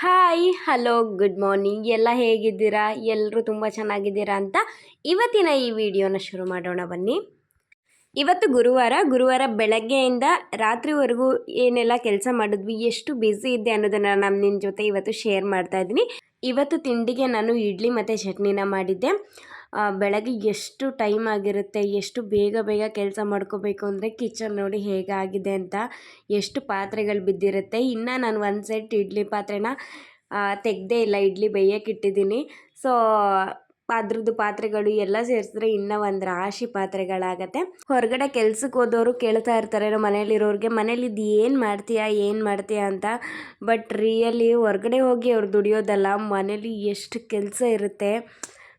Hi hello good morning ಎಲ್ಲ ಹೇಗಿದ್ದೀರಾ? ಎಲ್ಲರೂ ತುಂಬ ಚೆನ್ನಾಗಿದ್ದೀರಾ ಅಂತ ಇವತ್ತಿನ ಈ ವಿಡಿಯೋನ ಶುರು ಮಾಡೋಣ ಬನ್ನಿ. ಇವತ್ತು ಗುರುವಾರ ಗುರುವಾರ ಬೆಳಗ್ಗೆಯಿಂದ ರಾತ್ರಿವರೆಗೂ ಏನೆಲ್ಲ ಕೆಲಸ ಮಾಡಿದ್ವಿ, ಎಷ್ಟು ಬ್ಯುಸಿ ಇದ್ದೆ ಅನ್ನೋದನ್ನು ನಾನು ನಿನ್ನ ಜೊತೆ ಇವತ್ತು ಶೇರ್ ಮಾಡ್ತಾ ಇದ್ದೀನಿ. ಇವತ್ತು ತಿಂಡಿಗೆ ನಾನು ಇಡ್ಲಿ ಮತ್ತು ಚಟ್ನಿನ ಮಾಡಿದ್ದೆ. ಬೆಳಗ್ಗೆ ಎಷ್ಟು ಟೈಮ್ ಆಗಿರುತ್ತೆ, ಎಷ್ಟು ಬೇಗ ಬೇಗ ಕೆಲಸ ಮಾಡ್ಕೋಬೇಕು ಅಂದರೆ ಕಿಚನ್ ನೋಡಿ ಹೇಗಾಗಿದೆ ಅಂತ ಎಷ್ಟು ಪಾತ್ರೆಗಳು ಬಿದ್ದಿರುತ್ತೆ. ಇನ್ನು ನಾನು ಒಂದು ಸೆಟ್ ಇಡ್ಲಿ ಪಾತ್ರೆನ ತೆಗ್ದೇ ಇಲ್ಲ, ಇಡ್ಲಿ ಬೇಯಕ್ಕೆ ಇಟ್ಟಿದ್ದೀನಿ. ಸೊ ಅದ್ರದ್ದು ಪಾತ್ರೆಗಳು ಎಲ್ಲ ಸೇರಿಸಿದ್ರೆ ಇನ್ನೂ ಒಂದು ರಾಶಿ ಪಾತ್ರೆಗಳಾಗತ್ತೆ. ಹೊರಗಡೆ ಕೆಲ್ಸಕ್ಕೆ ಹೋದವರು ಕೇಳ್ತಾ ಇರ್ತಾರೆ, ನಮ್ಮ ಮನೇಲಿರೋರಿಗೆ ಮನೇಲಿ ಇದು ಏನು ಮಾಡ್ತೀಯಾ ಏನು ಮಾಡ್ತೀಯಾ ಅಂತ. ಬಟ್ ರಿಯಲಿ ಹೊರಗಡೆ ಹೋಗಿ ಅವ್ರು ದುಡಿಯೋದಲ್ಲ, ಮನೇಲಿ ಎಷ್ಟು ಕೆಲಸ ಇರುತ್ತೆ.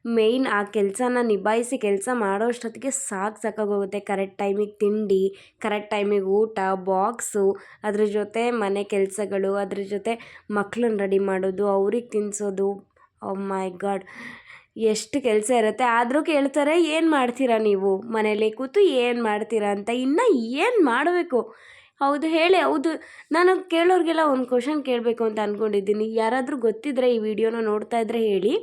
ಮೇಯ್ನ್ ಆ ಕೆಲಸನ ನಿಭಾಯಿಸಿ ಕೆಲಸ ಮಾಡೋಷ್ಟೊತ್ತಿಗೆ ಸಾಕು ಸಾಕಾಗೋಗುತ್ತೆ. ಕರೆಕ್ಟ್ ಟೈಮಿಗೆ ತಿಂಡಿ, ಕರೆಕ್ಟ್ ಟೈಮಿಗೆ ಊಟ, ಬಾಕ್ಸು, ಅದ್ರ ಜೊತೆ ಮನೆ ಕೆಲಸಗಳು, ಅದ್ರ ಜೊತೆ ಮಕ್ಕಳನ್ನ ರೆಡಿ ಮಾಡೋದು, ಅವ್ರಿಗೆ ತಿನ್ನಿಸೋದು ಮೈ ಗಾಡ್. ಎಷ್ಟು ಕೆಲಸ ಇರುತ್ತೆ. ಆದರೂ ಕೇಳ್ತಾರೆ, ಏನು ಮಾಡ್ತೀರಾ ನೀವು? ಮನೇಲಿ ಕೂತು ಏನು ಮಾಡ್ತೀರಾ ಅಂತ. ಇನ್ನು ಏನು ಮಾಡಬೇಕು? ಹೌದು, ಹೇಳಿ, ಹೌದು. ನಾನು ಕೇಳೋರಿಗೆಲ್ಲ ಒಂದು ಕ್ವಶನ್ ಕೇಳಬೇಕು ಅಂತ ಅಂದ್ಕೊಂಡಿದ್ದೀನಿ ಯಾರಾದರೂ ಗೊತ್ತಿದ್ದರೆ ಈ ವಿಡಿಯೋನ ನೋಡ್ತಾ ಇದ್ದರೆ ಹೇಳಿ.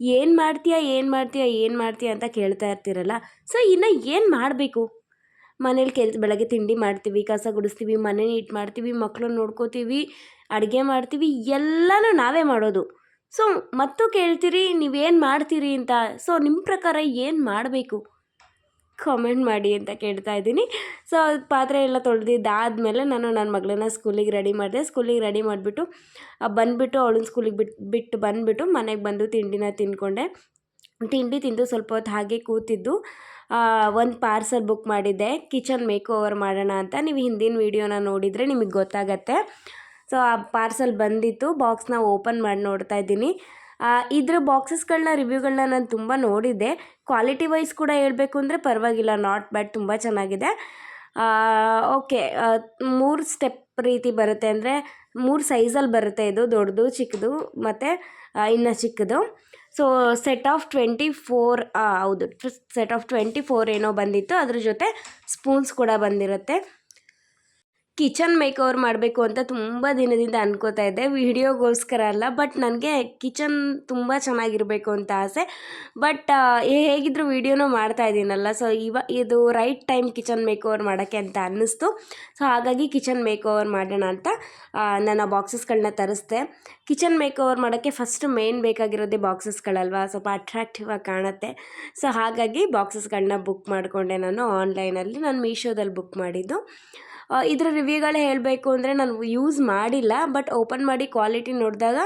ಏನು ಮಾಡ್ತೀಯಾ ಏನು ಮಾಡ್ತೀಯಾ ಏನು ಮಾಡ್ತೀಯಾ ಅಂತ ಕೇಳ್ತಾ ಇರ್ತೀರಲ್ಲ. ಸೊ, ಇನ್ನು ಏನು ಮಾಡಬೇಕು? ಮನೇಲಿ ಕೆಲ್ಸ ಬೆಳಗ್ಗೆ ತಿಂಡಿ ಮಾಡ್ತೀವಿ, ಕಸ ಗುಡಿಸ್ತೀವಿ, ಮನೆ ನೀಟ್ ಮಾಡ್ತೀವಿ ಮಕ್ಕಳನ್ನ ನೋಡ್ಕೋತೀವಿ, ಅಡುಗೆ ಮಾಡ್ತೀವಿ, ಎಲ್ಲನೂ ನಾವೇ ಮಾಡೋದು. ಸೊ, ಮತ್ತು ಕೇಳ್ತೀರಿ, ನೀವೇನು ಮಾಡ್ತೀರಿ ಅಂತ. ಸೊ ನಿಮ್ಮ ಪ್ರಕಾರ ಏನು ಮಾಡಬೇಕು? ಕಾಮೆಂಟ್ ಮಾಡಿ ಅಂತ ಕೇಳ್ತಾ ಇದ್ದೀನಿ. ಸೊ ಪಾತ್ರೆ ಎಲ್ಲ ತೊಳೆದಿದ್ದಾದಮೇಲೆ ನಾನು ನನ್ನ ಮಗಳನ್ನ ಸ್ಕೂಲಿಗೆ ರೆಡಿ ಮಾಡಿದೆ. ಸ್ಕೂಲಿಗೆ ರೆಡಿ ಮಾಡಿಬಿಟ್ಟು ಬಂದುಬಿಟ್ಟು ಅವಳನ್ನ ಸ್ಕೂಲಿಗೆ ಬಿಟ್ಟು ಬಿಟ್ಟು ಬಂದುಬಿಟ್ಟು ಮನೆಗೆ ಬಂದು ತಿಂಡಿನ ತಿಂದ್ಕೊಂಡೆ ತಿಂಡಿ ತಿಂದು ಸ್ವಲ್ಪ ಹೊತ್ತು ಹಾಗೆ ಕೂತಿದ್ದು. ಒಂದು ಪಾರ್ಸಲ್ ಬುಕ್ ಮಾಡಿದ್ದೆ. ಕಿಚನ್ ಮೇಕ್ ಓವರ್ ಮಾಡೋಣ ಅಂತ. ನೀವು ಹಿಂದಿನ ವೀಡಿಯೋನ ನೋಡಿದರೆ ನಿಮಗೆ ಗೊತ್ತಾಗತ್ತೆ. ಸೊ ಆ ಪಾರ್ಸಲ್ ಬಂದಿತ್ತು. ಬಾಕ್ಸ್ನ ಓಪನ್ ಮಾಡಿ ನೋಡ್ತಾ ಇದ್ದೀನಿ. ಇದ್ರ ಬಾಕ್ಸಸ್ಗಳನ್ನ ರಿವ್ಯೂಗಳನ್ನ ನಾನು ತುಂಬ ನೋಡಿದ್ದೆ. ಕ್ವಾಲಿಟಿ ವೈಸ್ ಕೂಡ ಹೇಳಬೇಕು ಅಂದರೆ ಪರವಾಗಿಲ್ಲ, ನಾಟ್ ಬ್ಯಾಡ್, ತುಂಬ ಚೆನ್ನಾಗಿದೆ. ಓಕೆ ಮೂರು ಸ್ಟೆಪ್ ರೀತಿ ಬರುತ್ತೆ ಅಂದರೆ ಮೂರು ಸೈಜಲ್ಲಿ ಬರುತ್ತೆ ಇದು, ದೊಡ್ಡದು, ಚಿಕ್ಕದು ಮತ್ತು ಇನ್ನು ಚಿಕ್ಕದು. So set of twenty four ಹೌದು ಸೆಟ್ ಆಫ್ ಟ್ವೆಂಟಿ ಫೋರ್ ಏನೋ ಬಂದಿತ್ತು, ಅದ್ರ ಜೊತೆ ಸ್ಪೂನ್ಸ್ ಕೂಡ ಬಂದಿರುತ್ತೆ. ಕಿಚನ್ ಮೇಕ್ ಓವರ್ ಮಾಡಬೇಕು ಅಂತ ತುಂಬ ದಿನದಿಂದ ಅನ್ಕೋತಾ ಇದ್ದೆ. ವಿಡಿಯೋಗೋಸ್ಕರ ಅಲ್ಲ, ಬಟ್ ನನಗೆ ಕಿಚನ್ ತುಂಬ ಚೆನ್ನಾಗಿರಬೇಕು ಅಂತ ಆಸೆ. ಬಟ್ ಹೇಗಿದ್ರು ವಿಡಿಯೋನೂ ಮಾಡ್ತಾ ಇದ್ದೀನಲ್ಲ, ಸೊ ಇವ, ಇದು right time kitchen makeover ಮಾಡೋಕ್ಕೆ ಅಂತ ಅನ್ನಿಸ್ತು. ಸೊ ಹಾಗಾಗಿ ಕಿಚನ್ ಮೇಕ್ ಓವರ್ ಮಾಡೋಣ ಅಂತ ನನ್ನ ಬಾಕ್ಸಸ್ಗಳನ್ನ ತರಿಸ್ದೆ. ಕಿಚನ್ ಮೇಕ್ ಓವರ್ ಮಾಡೋಕ್ಕೆ ಫಸ್ಟ್ ಮೇನ್ ಬೇಕಾಗಿರೋದೇ ಬಾಕ್ಸಸ್ಗಳಲ್ವಾ, ಸ್ವಲ್ಪ ಅಟ್ರಾಕ್ಟಿವ್ ಆಗಿ ಕಾಣುತ್ತೆ. ಸೊ ಹಾಗಾಗಿ ಬಾಕ್ಸಸ್ಗಳನ್ನ ಬುಕ್ ಮಾಡಿಕೊಂಡೆ ನಾನು ಆನ್ಲೈನಲ್ಲಿ. ನಾನು ಮೀಶೋದಲ್ಲಿ ಬುಕ್ ಮಾಡಿದ್ದು. ಇದ್ರ ರಿವ್ಯೂಗಳು ಹೇಳಬೇಕು ಅಂದರೆ ನಾನು ಯೂಸ್ ಮಾಡಿಲ್ಲ ಬಟ್ ಓಪನ್ ಮಾಡಿ ಕ್ವಾಲಿಟಿ ನೋಡಿದಾಗ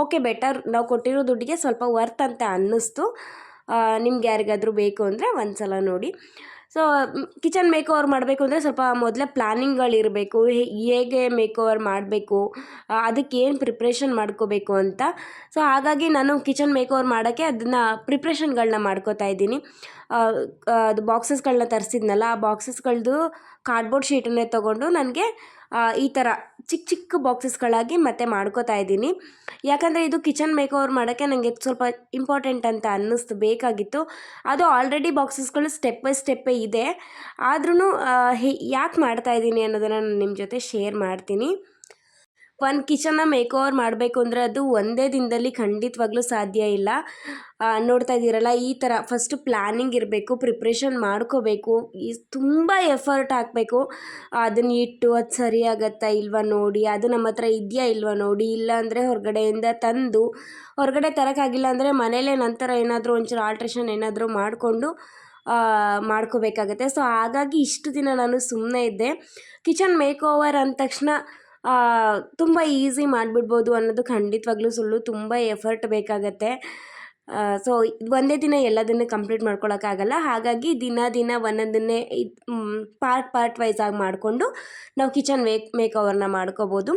ಓಕೆ ಬೆಟರ್ ನಾವು ಕೊಟ್ಟಿರೋ ದುಡ್ಡಿಗೆ ಸ್ವಲ್ಪ ವರ್ತ್ ಅಂತ ಅನ್ನಿಸ್ತು. ನಿಮ್ಗೆ ಯಾರಿಗಾದರೂ ಬೇಕು ಅಂದರೆ ಒಂದು ಸಲ ನೋಡಿ. ಸೊ ಕಿಚನ್ ಮೇಕ್ ಓವರ್ ಮಾಡಬೇಕು ಅಂದರೆ ಸ್ವಲ್ಪ ಮೊದಲೇ ಪ್ಲ್ಯಾನಿಂಗ್ಗಳಿರಬೇಕು ಹೇಗೆ ಮೇಕ್ ಓವರ್ ಮಾಡಬೇಕು ಅದಕ್ಕೆ ಏನು ಪ್ರಿಪ್ರೇಷನ್ ಮಾಡ್ಕೋಬೇಕು ಅಂತ. ಸೊ ಹಾಗಾಗಿ ನಾನು ಕಿಚನ್ ಮೇಕ್ ಓವರ್ ಮಾಡೋಕ್ಕೆ ಅದನ್ನು ಪ್ರಿಪ್ರೇಷನ್ಗಳನ್ನ ಮಾಡ್ಕೋತಾ ಇದ್ದೀನಿ. ಅದು ಬಾಕ್ಸಸ್ಗಳನ್ನ ತರಿಸಿದ್ನಲ್ಲ, ಆ ಬಾಕ್ಸಸ್ಗಳದ್ದು ಕಾರ್ಡ್ಬೋರ್ಡ್ ಶೀಟನ್ನೇ ತೊಗೊಂಡು ನನಗೆ ಈ ಥರ ಚಿಕ್ಕ ಚಿಕ್ಕ ಬಾಕ್ಸಸ್ಗಳಾಗಿ ಮತ್ತೆ ಮಾಡ್ಕೋತಾ ಇದ್ದೀನಿ. ಯಾಕಂದರೆ ಇದು ಕಿಚನ್ ಮೇಕ್ ಓವರ್ ಮಾಡೋಕ್ಕೆ ನನಗೆ ಸ್ವಲ್ಪ ಇಂಪಾರ್ಟೆಂಟ್ ಅಂತ ಅನ್ನಿಸ್ತು, ಬೇಕಾಗಿತ್ತು. ಅದು ಆಲ್ರೆಡಿ ಬಾಕ್ಸಸ್ಗಳು ಸ್ಟೆಪ್ ಬೈ ಸ್ಟೆಪ್ಪೇ ಇದೆ. ಆದ್ರೂ ಯಾಕೆ ಮಾಡ್ತಾ ಇದ್ದೀನಿ ಅನ್ನೋದನ್ನು ನಾನು ನಿಮ್ಮ ಜೊತೆ ಶೇರ್ ಮಾಡ್ತೀನಿ. ಒಂದು ಕಿಚನ್ನ ಮೇಕ್ ಓವರ್ ಮಾಡಬೇಕು ಅಂದರೆ ಅದು ಒಂದೇ ದಿನದಲ್ಲಿ ಖಂಡಿತವಾಗ್ಲೂ ಸಾಧ್ಯ ಇಲ್ಲ. ನೋಡ್ತಾ ಇದ್ದೀರಲ್ಲ, ಈ ಥರ ಫಸ್ಟ್ ಪ್ಲ್ಯಾನಿಂಗ್ ಇರಬೇಕು ಪ್ರಿಪ್ರೇಷನ್ ಮಾಡ್ಕೋಬೇಕು, ಈ ತುಂಬ ಎಫರ್ಟ್ ಹಾಕಬೇಕು. ಅದನ್ನ ಇಟ್ಟು ಅದು ಸರಿಯಾಗತ್ತಾ ಇಲ್ವಾ ನೋಡಿ, ಅದು ನಮ್ಮ ಹತ್ರ ಇದೆಯಾ ಇಲ್ವಾ ನೋಡಿ, ಇಲ್ಲ ಅಂದರೆ ಹೊರಗಡೆಯಿಂದ ತಂದು, ಹೊರಗಡೆ ತರೋಕ್ಕಾಗಿಲ್ಲ ಅಂದರೆ ಮನೇಲೇ ನಂತರ ಏನಾದರೂ ಒಂಚೂರು ಆಲ್ಟ್ರೇಷನ್ ಏನಾದರೂ ಮಾಡಿಕೊಂಡು ಮಾಡ್ಕೋಬೇಕಾಗತ್ತೆ. ಸೊ ಹಾಗಾಗಿ ಇಷ್ಟು ದಿನ ನಾನು ಸುಮ್ಮನೆ ಇದ್ದೆ. ಕಿಚನ್ ಮೇಕ್ ಓವರ್ ಅಂದ ತಕ್ಷಣ ತುಂಬ ಈಸಿ ಮಾಡಿಬಿಡ್ಬೋದು ಅನ್ನೋದು ಖಂಡಿತವಾಗ್ಲೂ ಸುಳ್ಳು ತುಂಬ ಎಫರ್ಟ್ ಬೇಕಾಗತ್ತೆ. ಸೊ ಒಂದೇ ದಿನ ಎಲ್ಲದನ್ನು ಕಂಪ್ಲೀಟ್ ಮಾಡ್ಕೊಳ್ಳೋಕ್ಕಾಗಲ್ಲ ಹಾಗಾಗಿ ದಿನ ದಿನ ಒಂದೊಂದನ್ನೇ ಪಾರ್ಟ್ ಪಾರ್ಟ್ ವೈಸ್ ಆಗಿ ಮಾಡಿಕೊಂಡು ನಾವು ಕಿಚನ್ ಮೇಕ್ ಮೇಕ್ ಓವರ್ನ ಮಾಡ್ಕೋಬೋದು.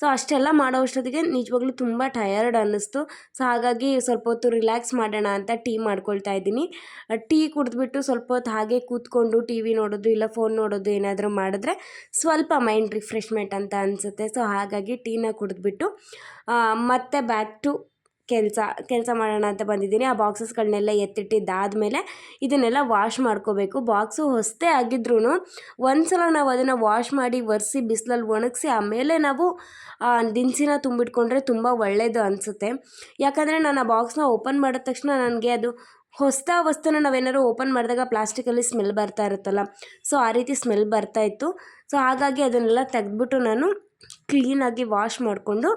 ಸೊ ಅಷ್ಟೆಲ್ಲ ಮಾಡೋ ಅಷ್ಟೊತ್ತಿಗೆ ನಿಜವಾಗ್ಲೂ ತುಂಬ ಟಯರ್ಡ್ ಅನ್ನಿಸ್ತು. ಸೊ ಹಾಗಾಗಿ ಸ್ವಲ್ಪ ಹೊತ್ತು ರಿಲ್ಯಾಕ್ಸ್ ಮಾಡೋಣ ಅಂತ ಟೀ ಮಾಡ್ಕೊಳ್ತಾ ಇದ್ದೀನಿ. ಟೀ ಕುಡಿದ್ಬಿಟ್ಟು ಸ್ವಲ್ಪ ಹೊತ್ತು ಹಾಗೆ ಕೂತ್ಕೊಂಡು ಟಿ ವಿ ನೋಡೋದು ಇಲ್ಲ ಫೋನ್ ನೋಡೋದು ಏನಾದರೂ ಮಾಡಿದ್ರೆ ಸ್ವಲ್ಪ ಮೈಂಡ್ ರಿಫ್ರೆಶ್ಮೆಂಟ್ ಅಂತ ಅನಿಸುತ್ತೆ. ಸೊ ಹಾಗಾಗಿ ಟೀನ ಕುಡಿದ್ಬಿಟ್ಟು ಮತ್ತೆ ಬ್ಯಾಕ್ ಟು ಕೆಲಸ ಕೆಲಸ ಮಾಡೋಣ ಅಂತ ಬಂದಿದ್ದೀನಿ. ಆ ಬಾಕ್ಸಸ್ಗಳನ್ನೆಲ್ಲ ಎತ್ತಿಟ್ಟಿದ್ದಾದಮೇಲೆ ಇದನ್ನೆಲ್ಲ ವಾಶ್ ಮಾಡ್ಕೋಬೇಕು. ಬಾಕ್ಸು ಹೊಸದೇ ಆಗಿದ್ರೂ ಒಂದು ಸಲ ನಾವು ಅದನ್ನು ವಾಶ್ ಮಾಡಿ ಒರೆಸಿ ಬಿಸಿಲಲ್ಲಿ ಒಣಗಿಸಿ ಆಮೇಲೆ ನಾವು ದಿನಸಿನ ತುಂಬಿಟ್ಕೊಂಡ್ರೆ ತುಂಬ ಒಳ್ಳೆಯದು ಅನಿಸುತ್ತೆ. ಯಾಕಂದರೆ ನಾನು ಆ ಬಾಕ್ಸ್ನ ಓಪನ್ ಮಾಡಿದ ತಕ್ಷಣ ನನಗೆ ಅದು ಹೊಸ ವಸ್ತುನ ನಾವೇನಾದ್ರು ಓಪನ್ ಮಾಡಿದಾಗ ಪ್ಲಾಸ್ಟಿಕಲ್ಲಿ ಸ್ಮೆಲ್ ಬರ್ತಾ ಇರುತ್ತಲ್ಲ, ಸೊ ಆ ರೀತಿ ಸ್ಮೆಲ್ ಬರ್ತಾ ಇತ್ತು. ಸೊ ಹಾಗಾಗಿ ಅದನ್ನೆಲ್ಲ ತೆಗೆದ್ಬಿಟ್ಟು ನಾನು ಕ್ಲೀನಾಗಿ ವಾಶ್ ಮಾಡಿಕೊಂಡು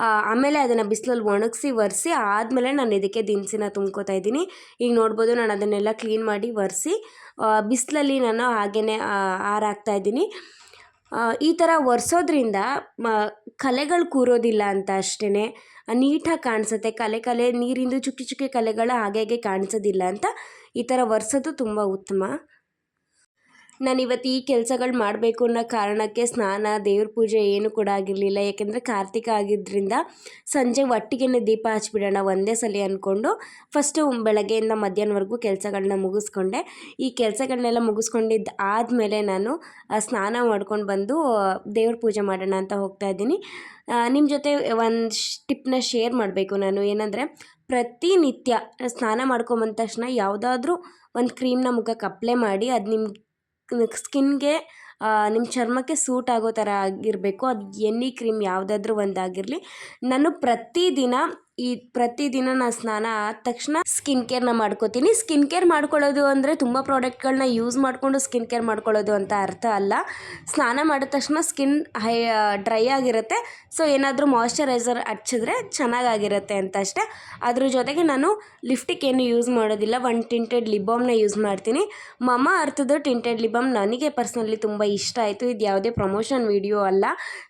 ಆಮೇಲೆ ಅದನ್ನು ಬಿಸಿಲಲ್ಲಿ ಒಣಗಿಸಿ ಒರೆಸಿ ಆದಮೇಲೆ ನಾನು ಇದಕ್ಕೆ ದಿನಸಿನ ತುಂಬ್ಕೋತಾ ಇದ್ದೀನಿ. ಈಗ ನೋಡ್ಬೋದು ನಾನು ಅದನ್ನೆಲ್ಲ ಕ್ಲೀನ್ ಮಾಡಿ ಒರೆಸಿ ಬಿಸಿಲಲ್ಲಿ ನಾನು ಹಾಗೇ ಆರಾಕ್ತಾ ಇದ್ದೀನಿ. ಈ ಥರ ಒರೆಸೋದ್ರಿಂದ, ಮ, ಕಲೆಗಳು ಕೂರೋದಿಲ್ಲ ಅಂತ ಅಷ್ಟೇ ನೀಟಾಗಿ ಕಾಣಿಸುತ್ತೆ. ಕಲೆ ಕಲೆ ನೀರಿಂದು ಚುಕ್ಕಿ ಚುಕ್ಕಿ ಕಲೆಗಳು ಹಾಗೆ ಹಾಗೆ ಕಾಣಿಸೋದಿಲ್ಲ ಅಂತ ಈ ಥರ ಒರೆಸೋದು ತುಂಬ ಉತ್ತಮ. ನಾನು ಇವತ್ತು ಈ ಕೆಲಸಗಳು ಮಾಡಬೇಕು ಅನ್ನೋ ಕಾರಣಕ್ಕೆ ಸ್ನಾನ, ದೇವ್ರ ಪೂಜೆ ಏನು ಕೂಡ ಆಗಿರಲಿಲ್ಲ. ಯಾಕೆಂದರೆ ಕಾರ್ತಿಕ ಆಗಿದ್ದರಿಂದ ಸಂಜೆ ಒಟ್ಟಿಗೆ ದೀಪ ಹಚ್ಬಿಡೋಣ ಒಂದೇ ಸಲ ಅಂದ್ಕೊಂಡು ಫಸ್ಟು ಬೆಳಗ್ಗೆಯಿಂದ ಮಧ್ಯಾಹ್ನವರೆಗೂ ಕೆಲಸಗಳನ್ನ ಮುಗಿಸ್ಕೊಂಡೆ. ಈ ಕೆಲಸಗಳನ್ನೆಲ್ಲ ಮುಗಿಸ್ಕೊಂಡಿದ್ದು ಆದಮೇಲೆ ನಾನು ಸ್ನಾನ ಮಾಡ್ಕೊಂಡು ಬಂದು, ದೇವ್ರ ಪೂಜೆ ಮಾಡೋಣ ಅಂತ ಹೋಗ್ತಾ ಇದ್ದೀನಿ. ನಿಮ್ಮ ಜೊತೆ ಒಂದು ಟಿಪ್ನ ಶೇರ್ ಮಾಡಬೇಕು ನಾನು. ಏನಂದರೆ ಪ್ರತಿನಿತ್ಯ ಸ್ನಾನ ಮಾಡ್ಕೊಂಬಂದ ತಕ್ಷಣ ಯಾವುದಾದ್ರೂ ಒಂದು ಕ್ರೀಮ್ನ ಮುಖಕ್ಕೆ ಅಪ್ಲೈ ಮಾಡಿ ಅದು ನಿಮ್ಮ ಸ್ಕಿನ್ಗೆ ನಿಮ್ಮ ಚರ್ಮಕ್ಕೆ ಸೂಟ್ ಆಗೋ ಥರ ಆಗಿರಬೇಕು. ಅದು ಎನಿ ಕ್ರೀಮ್ ಯಾವುದಾದ್ರೂ ಒಂದಾಗಿರಲಿ. ನಾನು ಪ್ರತಿದಿನ ಈ ಪ್ರತಿದಿನ ನಾನು ಸ್ನಾನ ಆದ ತಕ್ಷಣ ಸ್ಕಿನ್ ಕೇರ್ನ ಮಾಡ್ಕೋತೀನಿ. ಸ್ಕಿನ್ ಕೇರ್ ಮಾಡ್ಕೊಳ್ಳೋದು ಅಂದರೆ ತುಂಬ ಪ್ರಾಡಕ್ಟ್ಗಳನ್ನ ಯೂಸ್ ಮಾಡಿಕೊಂಡು ಸ್ಕಿನ್ ಕೇರ್ ಮಾಡ್ಕೊಳ್ಳೋದು ಅಂತ ಅರ್ಥ ಅಲ್ಲ. ಸ್ನಾನ ಮಾಡಿದ ತಕ್ಷಣ ಸ್ಕಿನ್ ಹೈ ಡ್ರೈ ಆಗಿರುತ್ತೆ. ಸೊ ಏನಾದರೂ ಮಾಯಶ್ಚರೈಸರ್ ಹಚ್ಚಿದ್ರೆ ಚೆನ್ನಾಗಾಗಿರುತ್ತೆ ಅಂತ ಅಷ್ಟೇ. ಅದ್ರ ಜೊತೆಗೆ ನಾನು ಲಿಫ್ಟಿಕ್ ಏನು ಯೂಸ್ ಮಾಡೋದಿಲ್ಲ. ಒನ್ ಟಿಂಟೆಡ್ ಲಿಬಾಮ್ನ ಯೂಸ್ ಮಾಡ್ತೀನಿ. ಮಮ ಅರ್ಥದ ಟಿಂಟೆಡ್ ಲಿಬಾಮ್ ನನಗೆ ಪರ್ಸ್ನಲಿ ತುಂಬ ಇಷ್ಟ ಆಯಿತು. ಇದು ಯಾವುದೇ ಪ್ರಮೋಷನ್ ವಿಡಿಯೋ ಅಲ್ಲ.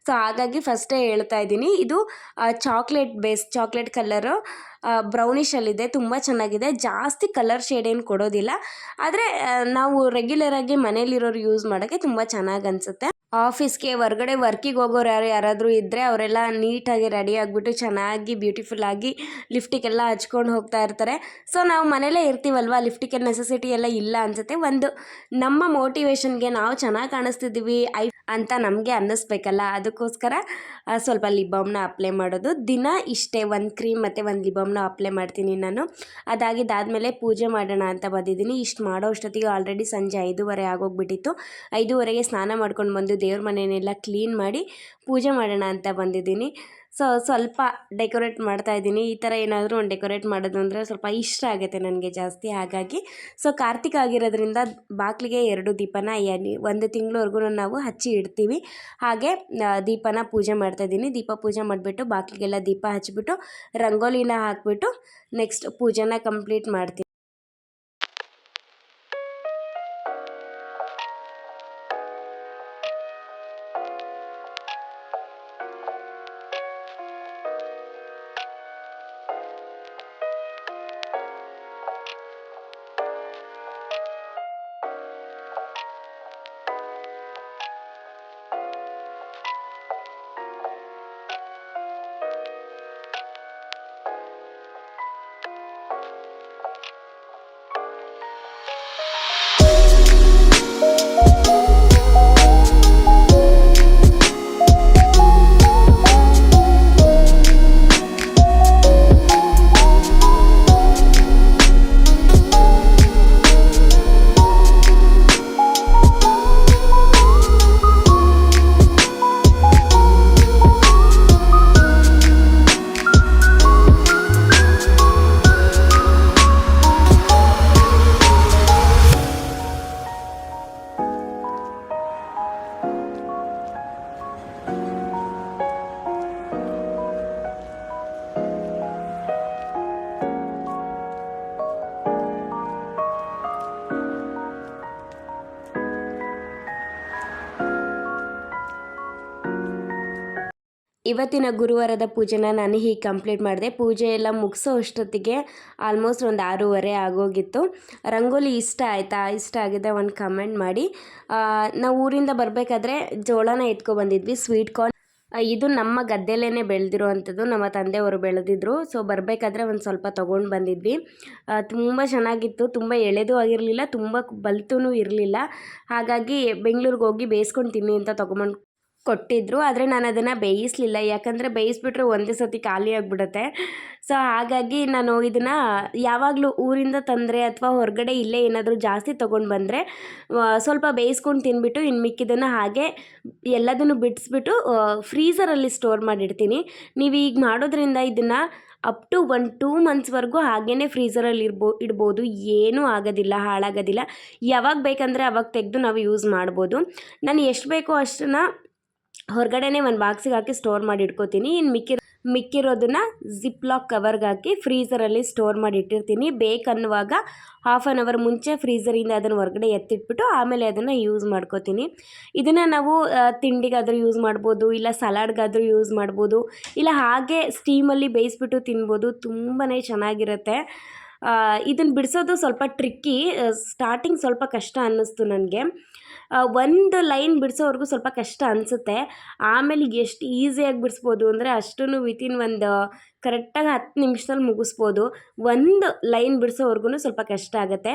ಸೊ, ಹಾಗಾಗಿ ಫಸ್ಟೇ ಹೇಳ್ತಾ ಇದ್ದೀನಿ. ಇದು ಚಾಕ್ಲೇಟ್ ಬೇಸ್, ಚಾಕ್ಲೇಟ್ ಕಲರು ಬ್ರೌನಿಷಲ್ಲಿದೆ ತುಂಬ ಚೆನ್ನಾಗಿದೆ. ಜಾಸ್ತಿ ಕಲರ್ ಶೇಡ್ ಏನು ಕೊಡೋದಿಲ್ಲ. ಆದರೆ ನಾವು ರೆಗ್ಯುಲರಾಗಿ ಮನೇಲಿರೋರು ಯೂಸ್ ಮಾಡೋಕ್ಕೆ ತುಂಬ ಚೆನ್ನಾಗಿ ಅನಿಸುತ್ತೆ. ಆಫೀಸ್ಗೆ ಹೊರ್ಗಡೆ ವರ್ಕಿಗೆ ಹೋಗೋರು ಯಾರು ಯಾರಾದರೂ ಇದ್ದರೆ ಅವರೆಲ್ಲ ನೀಟಾಗಿ ರೆಡಿ ಆಗಿಬಿಟ್ಟು ಚೆನ್ನಾಗಿ ಬ್ಯೂಟಿಫುಲ್ಲಾಗಿ ಲಿಫ್ಟಿಗೆಲ್ಲ ಹಚ್ಕೊಂಡು ಹೋಗ್ತಾ ಇರ್ತಾರೆ. ಸೊ ನಾವು ಮನೇಲೇ ಇರ್ತೀವಲ್ವ? ಲಿಫ್ಟಿಗೆ ನೆಸೆಸಿಟಿ ಎಲ್ಲ ಇಲ್ಲ ಅನ್ಸುತ್ತೆ. ಒಂದು, ನಮ್ಮ ಮೋಟಿವೇಶನ್ಗೆ ನಾವು ಚೆನ್ನಾಗಿ ಕಾಣಿಸ್ತಿದ್ದೀವಿ ಐ ಅಂತ ನಮಗೆ ಅನ್ನಿಸ್ಬೇಕಲ್ಲ. ಅದಕ್ಕೋಸ್ಕರ ಸ್ವಲ್ಪ ಲಿಪ್ ಬಾಮ್ನ ಅಪ್ಲೈ ಮಾಡೋದು. ದಿನ ಇಷ್ಟೇ ಒಂದು ಕ್ರೀಮ್ ಮತ್ತು ಒಂದು ಲಿಪ್ ಬಾಮ್ನ ಅಪ್ಲೈ ಮಾಡ್ತೀನಿ ನಾನು. ಅದಾಗಿದ್ದಾದಮೇಲೆ ಪೂಜೆ ಮಾಡೋಣ ಅಂತ ಬಂದಿದ್ದೀನಿ. ಇಷ್ಟು ಮಾಡೋ ಅಷ್ಟೊತ್ತಿಗೆ ಆಲ್ರೆಡಿ ಸಂಜೆ ಐದೂವರೆ ಆಗೋಗ್ಬಿಟ್ಟಿತ್ತು. ಐದೂವರೆಗೆ ಸ್ನಾನ ಮಾಡ್ಕೊಂಡು ಬಂದು ದೇವ್ರ ಮನೆಯನ್ನೆಲ್ಲ ಕ್ಲೀನ್ ಮಾಡಿ ಪೂಜೆ ಮಾಡೋಣ ಅಂತ ಬಂದಿದ್ದೀನಿ. ಸೊ ಸ್ವಲ್ಪ ಡೆಕೋರೇಟ್ ಮಾಡ್ತಾ ಇದ್ದೀನಿ. ಈ ಥರ ಏನಾದರೂ ಒಂದು ಡೆಕೋರೇಟ್ ಮಾಡೋದು ಅಂದರೆ ಸ್ವಲ್ಪ ಇಷ್ಟ ಆಗುತ್ತೆ ನನಗೆ ಜಾಸ್ತಿ. ಹಾಗಾಗಿ ಸೊ ಕಾರ್ತಿಕ ಆಗಿರೋದ್ರಿಂದ ಬಾಗಿಲಿಗೆ ಎರಡು ದೀಪನ ಒಂದು ತಿಂಗಳವರೆಗೂ ನಾವು ಹಚ್ಚಿ ಇಡ್ತೀವಿ. ಹಾಗೆ ದೀಪನ ಪೂಜೆ ಮಾಡ್ತಾಯಿದ್ದೀನಿ ದೀಪ ಪೂಜೆ ಮಾಡಿಬಿಟ್ಟು ಬಾಗಿಲಿಗೆಲ್ಲ ದೀಪ ಹಚ್ಚಿಬಿಟ್ಟು, ರಂಗೋಲಿನ ಹಾಕಿಬಿಟ್ಟು ನೆಕ್ಸ್ಟ್ ಪೂಜೆನ ಕಂಪ್ಲೀಟ್ ಮಾಡ್ತೀನಿ ಇವತ್ತಿನ ಗುರುವಾರದ ಪೂಜೆನ ನಾನು ಹೀಗೆ ಕಂಪ್ಲೀಟ್ ಮಾಡಿದೆ. ಪೂಜೆ ಎಲ್ಲ ಮುಗಿಸೋ ಅಷ್ಟೊತ್ತಿಗೆ ಆಲ್ಮೋಸ್ಟ್ ಒಂದು ಆರೂವರೆ ಆಗೋಗಿತ್ತು. ರಂಗೋಲಿ ಇಷ್ಟ ಆಯಿತಾ? ಇಷ್ಟ ಆಗಿದೆ ಒಂದು ಕಮೆಂಟ್ ಮಾಡಿ. ನಾವು ಊರಿಂದ ಬರಬೇಕಾದ್ರೆ ಜೋಳನ ಎತ್ಕೊಬಂದಿದ್ವಿ ಸ್ವೀಟ್ ಕಾರ್ನ್ ಇದು ನಮ್ಮ ಗದ್ದೆಲೇ ಬೆಳೆದಿರೋ ಅಂಥದ್ದು ನಮ್ಮ ತಂದೆಯವರು ಬೆಳೆದಿದ್ರು. ಸೊ ಬರಬೇಕಾದ್ರೆ ಒಂದು ಸ್ವಲ್ಪ ತೊಗೊಂಡು ಬಂದಿದ್ವಿ. ತುಂಬ ಚೆನ್ನಾಗಿತ್ತು. ತುಂಬ ಎಳೆದು ಆಗಿರಲಿಲ್ಲ, ತುಂಬ ಬಲ್ತೂ ಇರಲಿಲ್ಲ. ಹಾಗಾಗಿ ಬೆಂಗಳೂರಿಗೆ ಹೋಗಿ ಬೇಯಿಸ್ಕೊಂಡು ತಿನ್ನಿ ಅಂತ ತೊಗೊಂಬಂದು ಕೊಟ್ಟಿದ್ದರು ಆದರೆ ನಾನು ಅದನ್ನು ಬೇಯಿಸಲಿಲ್ಲ. ಯಾಕಂದರೆ ಬೇಯಿಸ್ಬಿಟ್ರೆ ಒಂದೇ ಸತಿ ಖಾಲಿ ಆಗಿಬಿಡುತ್ತೆ. ಸೊ ಹಾಗಾಗಿ ನಾನು ಇದನ್ನು ಯಾವಾಗಲೂ ಊರಿಂದ ತಂದರೆ ಅಥವಾ ಹೊರಗಡೆ ಇಲ್ಲೇ ಏನಾದರೂ ಜಾಸ್ತಿ ತೊಗೊಂಡು ಬಂದರೆ ಸ್ವಲ್ಪ ಬೇಯಿಸ್ಕೊಂಡು ತಿಂದ್ಬಿಟ್ಟು ಇನ್ನು ಮಿಕ್ಕಿದನ್ನು ಹಾಗೆ ಎಲ್ಲದನ್ನು ಬಿಡಿಸ್ಬಿಟ್ಟು ಫ್ರೀಸರಲ್ಲಿ ಸ್ಟೋರ್ ಮಾಡಿಡ್ತೀನಿ. ನೀವು ಈಗ ಮಾಡೋದ್ರಿಂದ ಇದನ್ನು ಅಪ್ ಟು ಒನ್, ಟೂ ಮಂತ್ಸ್ವರೆಗೂ ಹಾಗೇ ಫ್ರೀಸರಲ್ಲಿ ಇರ್ಬೋ, ಇಡ್ಬೋದು. ಏನೂ ಆಗೋದಿಲ್ಲ, ಹಾಳಾಗೋದಿಲ್ಲ. ಯಾವಾಗ ಬೇಕಂದರೆ ಅವಾಗ ತೆಗೆದು ನಾವು ಯೂಸ್ ಮಾಡ್ಬೋದು. ನಾನು ಎಷ್ಟು ಬೇಕೋ ಅಷ್ಟನ್ನು ಹೊರಗಡೆನೇ ಒಂದು ಬಾಕ್ಸಿಗೆ ಹಾಕಿ ಸ್ಟೋರ್ ಮಾಡಿ ಇಟ್ಕೋತೀನಿ. ಇನ್ನು ಮಿಕ್ಕಿ ಮಿಕ್ಕಿರೋದನ್ನು ಜಿಪ್ ಲಾಕ್ ಕವರ್ಗೆ ಹಾಕಿ ಫ್ರೀಸರಲ್ಲಿ ಸ್ಟೋರ್ ಮಾಡಿ ಇಟ್ಟಿರ್ತೀನಿ. ಬೇಕನ್ನುವಾಗ ಹಾಫ್ ಆನ್ ಅವರ್ ಮುಂಚೆ ಫ್ರೀಸರಿಂದ ಅದನ್ನು ಹೊರಗಡೆ ಎತ್ತಿಟ್ಬಿಟ್ಟು ಆಮೇಲೆ ಅದನ್ನು ಯೂಸ್ ಮಾಡ್ಕೋತೀನಿ. ಇದನ್ನು ನಾವು ತಿಂಡಿಗಾದರೂ ಯೂಸ್ ಮಾಡ್ಬೋದು, ಇಲ್ಲ ಸಲಾಡ್ಗಾದರೂ ಯೂಸ್ ಮಾಡ್ಬೋದು, ಇಲ್ಲ ಹಾಗೆ ಸ್ಟೀಮಲ್ಲಿ ಬೇಯಿಸ್ಬಿಟ್ಟು ತಿನ್ಬೋದು ತುಂಬಾ ಚೆನ್ನಾಗಿರುತ್ತೆ. ಇದನ್ನು ಬಿಡಿಸೋದು ಸ್ವಲ್ಪ ಟ್ರಿಕ್ಕಿ ಸ್ಟಾರ್ಟಿಂಗ್ ಸ್ವಲ್ಪ ಕಷ್ಟ ಅನ್ನಿಸ್ತು ನನಗೆ. ಒಂದು ಲೈನ್ ಬಿಡಿಸೋವರೆಗೂ ಸ್ವಲ್ಪ ಕಷ್ಟ ಅನಿಸುತ್ತೆ. ಆಮೇಲೆ ಎಷ್ಟು ಈಸಿಯಾಗಿ ಬಿಡಿಸ್ಬೋದು ಅಂದರೆ ಅಷ್ಟೂ ವಿತಿನ್ ಒಂದು ಕರೆಕ್ಟಾಗಿ ಹತ್ತು ನಿಮಿಷದಲ್ಲಿ ಮುಗಿಸ್ಬೋದು. ಒಂದು ಲೈನ್ ಬಿಡಿಸೋವರೆಗೂ ಸ್ವಲ್ಪ ಕಷ್ಟ ಆಗುತ್ತೆ.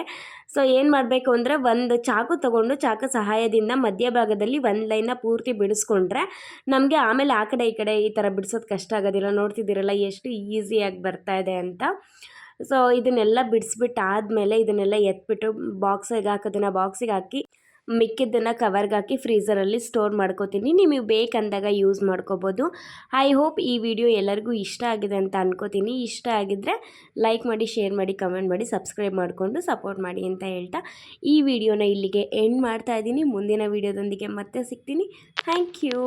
ಸೊ ಏನು ಮಾಡಬೇಕು ಅಂದರೆ ಒಂದು ಚಾಕು ತೊಗೊಂಡು ಚಾಕು ಸಹಾಯದಿಂದ ಮಧ್ಯಭಾಗದಲ್ಲಿ ಒಂದು ಲೈನ್ನ ಪೂರ್ತಿ ಬಿಡಿಸ್ಕೊಂಡ್ರೆ ನಮಗೆ ಆಮೇಲೆ ಆ ಕಡೆ ಈ ಕಡೆ ಈ ಥರ ಬಿಡಿಸೋದು ಕಷ್ಟ ಆಗೋದಿಲ್ಲ. ನೋಡ್ತಿದ್ದೀರಲ್ಲ, ಎಷ್ಟು ಈಸಿಯಾಗಿ ಬರ್ತಾ ಇದೆ ಅಂತ. ಸೊ ಇದನ್ನೆಲ್ಲ ಬಿಡಿಸ್ಬಿಟ್ಟು ಆದಮೇಲೆ ಇದನ್ನೆಲ್ಲ ಎತ್ಬಿಟ್ಟು ಬಾಕ್ಸಿಗೆ ಹಾಕೋದನ್ನು ಬಾಕ್ಸಿಗೆ ಹಾಕಿ ಮಿಕ್ಕಿದ್ದನ್ನು ಕವರ್ಗೆ ಹಾಕಿ ಫ್ರೀಸರಲ್ಲಿ ಸ್ಟೋರ್ ಮಾಡ್ಕೋತೀನಿ. ನಿಮಗೆ ಬೇಕಂದಾಗ ಯೂಸ್ ಮಾಡ್ಕೋಬೋದು. ಐ ಹೋಪ್ ಈ ವಿಡಿಯೋ ಎಲ್ಲರಿಗೂ ಇಷ್ಟ ಆಗಿದೆ ಅಂತ ಅನ್ಕೋತೀನಿ. ಇಷ್ಟ ಆಗಿದ್ದರೆ ಲೈಕ್ ಮಾಡಿ, ಶೇರ್ ಮಾಡಿ, ಕಮೆಂಟ್ ಮಾಡಿ, ಸಬ್ಸ್ಕ್ರೈಬ್ ಮಾಡಿಕೊಂಡು ಸಪೋರ್ಟ್ ಮಾಡಿ ಅಂತ ಹೇಳ್ತಾ ಈ ವಿಡಿಯೋನ ಇಲ್ಲಿಗೆ ಎಂಡ್ ಮಾಡ್ತಾ ಇದ್ದೀನಿ. ಮುಂದಿನ ವಿಡಿಯೋದೊಂದಿಗೆ ಮತ್ತೆ ಸಿಗ್ತೀನಿ. Thank you.